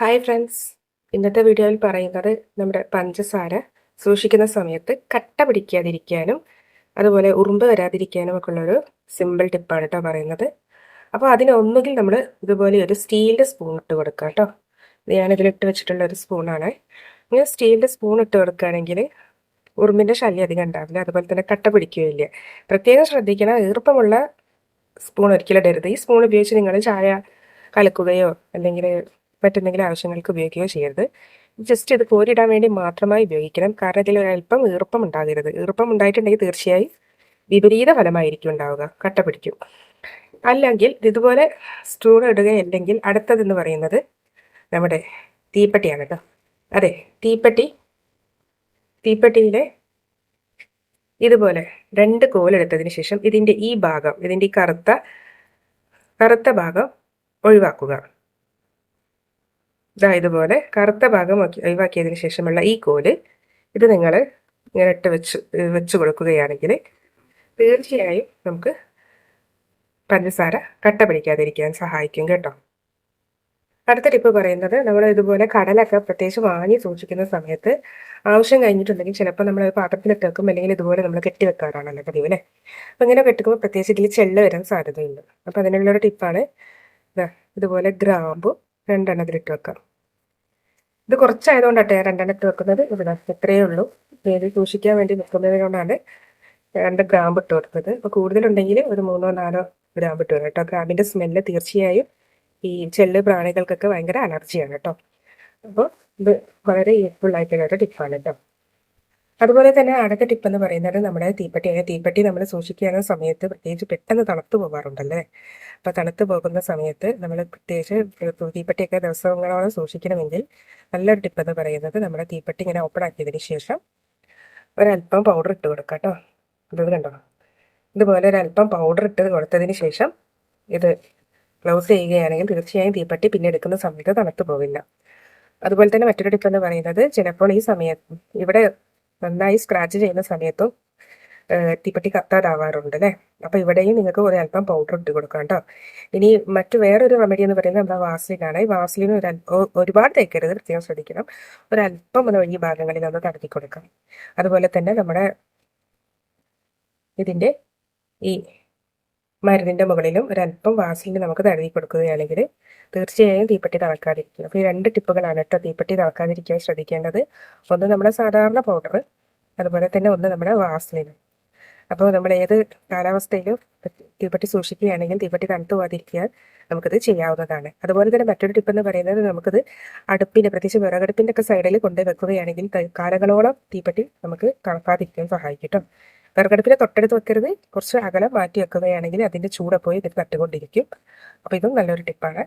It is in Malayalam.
ഹായ് ഫ്രണ്ട്സ് ഇന്നത്തെ വീഡിയോയിൽ പറയുന്നത് നമ്മുടെ പഞ്ചസാര സൂക്ഷിക്കുന്ന സമയത്ത് കട്ട പിടിക്കാതിരിക്കാനും അതുപോലെ ഉറുമ്പ് വരാതിരിക്കാനും ഒക്കെ ഉള്ളൊരു സിമ്പിൾ ടിപ്പാണ് കേട്ടോ പറയുന്നത്. അപ്പോൾ അതിന് ഒന്നുകിൽ നമ്മൾ ഇതുപോലെ ഒരു സ്റ്റീലിന്റെ സ്പൂൺ ഇട്ട് കൊടുക്കുക കേട്ടോ ഞാനിതിലിട്ട് വെച്ചിട്ടുള്ള ഒരു സ്പൂണാണ് ഇങ്ങനെ സ്റ്റീലിന്റെ സ്പൂൺ ഇട്ട് കൊടുക്കുകയാണെങ്കിൽ ഉറുമ്പിന്റെ ശല്യം അധികം ഉണ്ടാവില്ല. അതുപോലെ തന്നെ കട്ട പിടിക്കുകയില്ല. പ്രത്യേകം ശ്രദ്ധിക്കണം. ഈർപ്പമുള്ള സ്പൂൺ ഒരിക്കലും ഇടരുത്. ഈ സ്പൂൺ ഉപയോഗിച്ച് നിങ്ങൾ ചായ കലക്കുകയോ അല്ലെങ്കിൽ മറ്റെന്തെങ്കിലും ആവശ്യങ്ങൾക്ക് ഉപയോഗിക്കുകയോ ചെയ്യരുത്. ജസ്റ്റ് ഇത് കോരിടാൻ വേണ്ടി മാത്രമായി ഉപയോഗിക്കണം. കാരണം ഇതിൽ ഒരല്പം ഈർപ്പം ഉണ്ടാകരുത്. ഈർപ്പം ഉണ്ടായിട്ടുണ്ടെങ്കിൽ തീർച്ചയായും വിപരീത ഫലമായിരിക്കും ഉണ്ടാവുക. കട്ട പിടിക്കും. അല്ലെങ്കിൽ ഇതുപോലെ സ്റ്റൂൺ ഇടുകയല്ലെങ്കിൽ അടുത്തതെന്ന് പറയുന്നത് നമ്മുടെ തീപ്പെട്ടിയാണ് കേട്ടോ. അതെ തീപ്പെട്ടി. തീപ്പെട്ടിയിലെ ഇതുപോലെ രണ്ട് കോലെടുത്തതിന് ശേഷം ഇതിന്റെ ഈ ഭാഗം ഇതിന്റെ ഈ കറുത്ത കറുത്ത ഭാഗം ഒഴിവാക്കുക. ഇതാ ഇതുപോലെ കറുത്ത ഭാഗം ഒഴിവാക്കിയതിന് ശേഷമുള്ള ഈ കോൽ ഇത് നിങ്ങൾ ഇങ്ങനെ ഇട്ട് വെച്ച് വെച്ച് കൊടുക്കുകയാണെങ്കിൽ തീർച്ചയായും നമുക്ക് പഞ്ചസാര കട്ട പിടിക്കാതിരിക്കാൻ സഹായിക്കും കേട്ടോ. അടുത്ത ടിപ്പ് പറയുന്നത് നമ്മൾ ഇതുപോലെ കടലൊക്കെ പ്രത്യേകിച്ച് വാങ്ങി സൂക്ഷിക്കുന്ന സമയത്ത് ആവശ്യം കഴിഞ്ഞിട്ടുണ്ടെങ്കിൽ ചിലപ്പോൾ നമ്മൾ പാത്രത്തിലിട്ട് വെക്കും അല്ലെങ്കിൽ ഇതുപോലെ നമ്മൾ കെട്ടി വെക്കാറാണല്ലോ പതിവ് അല്ലേ? അപ്പം ഇങ്ങനെ കെട്ടുമ്പോൾ പ്രത്യേകിച്ച് ഇതിൽ ചെള്ള വരാൻ സാധ്യതയുണ്ട്. അപ്പം അതിനുള്ളൊരു ടിപ്പാണ് ഇതുപോലെ ഗ്രാമ്പു രണ്ടെണ്ണത്തിലിട്ട് വെക്കാം. ഇത് കുറച്ചായതുകൊണ്ടാട്ടെ ഞാൻ രണ്ടെണ്ണം ഇട്ട് വെക്കുന്നത്. ഇവിടെ ഇത്രയേ ഉള്ളൂ. ഇത് സൂക്ഷിക്കാൻ വേണ്ടി വെക്കുന്നത് കൊണ്ടാണ് രണ്ട് ഗ്രാമ്പ് ഇട്ട് കൊടുത്തത്. അപ്പോൾ കൂടുതലുണ്ടെങ്കിൽ ഒരു മൂന്നോ നാലോ ഗ്രാമ്പ് ഇട്ട് വരാം കേട്ടോ. ഗ്രാമ്പിന്റെ സ്മെല്ല് തീർച്ചയായും ഈ ചെള്ള് പ്രാണികൾക്കൊക്കെ ഭയങ്കര അലർജിയാണ് കേട്ടോ. അപ്പോൾ ഇത് വളരെ യൂസ്ഫുൾ ആയിട്ടുള്ള ടിപ്പാണ് കേട്ടോ. അതുപോലെ തന്നെ അടുത്ത ടിപ്പ് എന്ന് പറയുന്നത് നമ്മുടെ തീപ്പെട്ടി തീപ്പെട്ടി നമ്മൾ സൂക്ഷിക്കുന്ന സമയത്ത് പ്രത്യേകിച്ച് പെട്ടെന്ന് തണുത്തു പോകാറുണ്ടല്ലേ? അപ്പോൾ തണുത്തു പോകുന്ന സമയത്ത് നമ്മൾ പ്രത്യേകിച്ച് തീപ്പെട്ടിയൊക്കെ ദിവസങ്ങളോളം സൂക്ഷിക്കണമെങ്കിൽ നല്ലൊരു ടിപ്പ് എന്ന് പറയുന്നത് നമ്മുടെ തീപ്പെട്ടി ഇങ്ങനെ ഓപ്പൺ ആക്കിയതിന് ശേഷം ഒരല്പം പൗഡർ ഇട്ട് കൊടുക്കാം കേട്ടോ. ഇത് കണ്ടോ? ഇതുപോലെ ഒരല്പം പൗഡർ ഇട്ട് കൊടുത്തതിന് ശേഷം ഇത് ക്ലോസ് ചെയ്യുകയാണെങ്കിൽ തീർച്ചയായും തീപ്പെട്ടി പിന്നെ എടുക്കുന്ന സമയത്ത് തണുത്തു പോവില്ല. അതുപോലെ തന്നെ മറ്റൊരു ടിപ്പ് എന്ന് പറയുന്നത് ചിലപ്പോൾ ഈ സമയത്ത് ഇവിടെ നന്നായി സ്ക്രാച്ച് ചെയ്യുന്ന സമയത്തും തീപ്പെട്ടി കത്താതാവാറുണ്ട് അല്ലേ അപ്പോൾ ഇവിടെയും നിങ്ങൾക്ക് ഒരു അല്പം പൗഡർ ഇട്ട് കൊടുക്കാം കേട്ടോ ഇനി മറ്റു വേറൊരു റെമഡി എന്ന് പറയുന്നത് നമ്മുടെ വാസ്ലിനാണ്. ഈ വാസ്ലിന് ഒരു ഒരുപാട് തേക്കരുത് പ്രത്യേകം ശ്രദ്ധിക്കണം. ഒരല്പം ഒന്ന് ഒഴിഞ്ഞ ഭാഗങ്ങളിൽ ഒന്ന് തടത്തി കൊടുക്കാം. അതുപോലെ തന്നെ നമ്മുടെ ഇതിന്റെ ഈ മരുന്നിന്റെ മുകളിലും ഒരല്പം വാസലിന് നമുക്ക് തഴുകി കൊടുക്കുകയാണെങ്കിൽ തീർച്ചയായും തീപ്പെട്ടി തളക്കാതിരിക്കും അപ്പോൾ ഈ രണ്ട് ടിപ്പുകളാണ് കേട്ടോ തീപ്പെട്ടി തളക്കാതിരിക്കാൻ ശ്രദ്ധിക്കേണ്ടത്. ഒന്ന് നമ്മുടെ സാധാരണ പൗഡർ അതുപോലെ തന്നെ ഒന്ന് നമ്മുടെ വാസലിന്. അപ്പോൾ നമ്മൾ ഏത് കാലാവസ്ഥയിലും തീപ്പെട്ടി സൂക്ഷിക്കുകയാണെങ്കിൽ തീപ്പെട്ടി തണുത്തു പോകാതിരിക്കാൻ നമുക്കത് ചെയ്യാവുന്നതാണ്. അതുപോലെ തന്നെ മറ്റൊരു ടിപ്പ് എന്ന് പറയുന്നത് നമുക്കത് അടുപ്പിന്റെ പ്രത്യേകിച്ച് വിറകടുപ്പിന്റെ ഒക്കെ സൈഡിൽ കൊണ്ടുപോയി വെക്കുകയാണെങ്കിൽ കാലങ്ങളോളം തീപ്പെട്ടി നമുക്ക് തണുക്കാതിരിക്കാൻ സഹായിക്കും കേട്ടോ. വിറകടുപ്പിനെ തൊട്ടടുത്ത് വെക്കരുത്. കുറച്ച് അകലം മാറ്റി വെക്കുകയാണെങ്കിൽ അതിന്റെ ചൂടെ പോയി ഇതിൽ തട്ടുകൊണ്ടിരിക്കും. അപ്പോൾ ഇതും നല്ലൊരു ടിപ്പാണ്.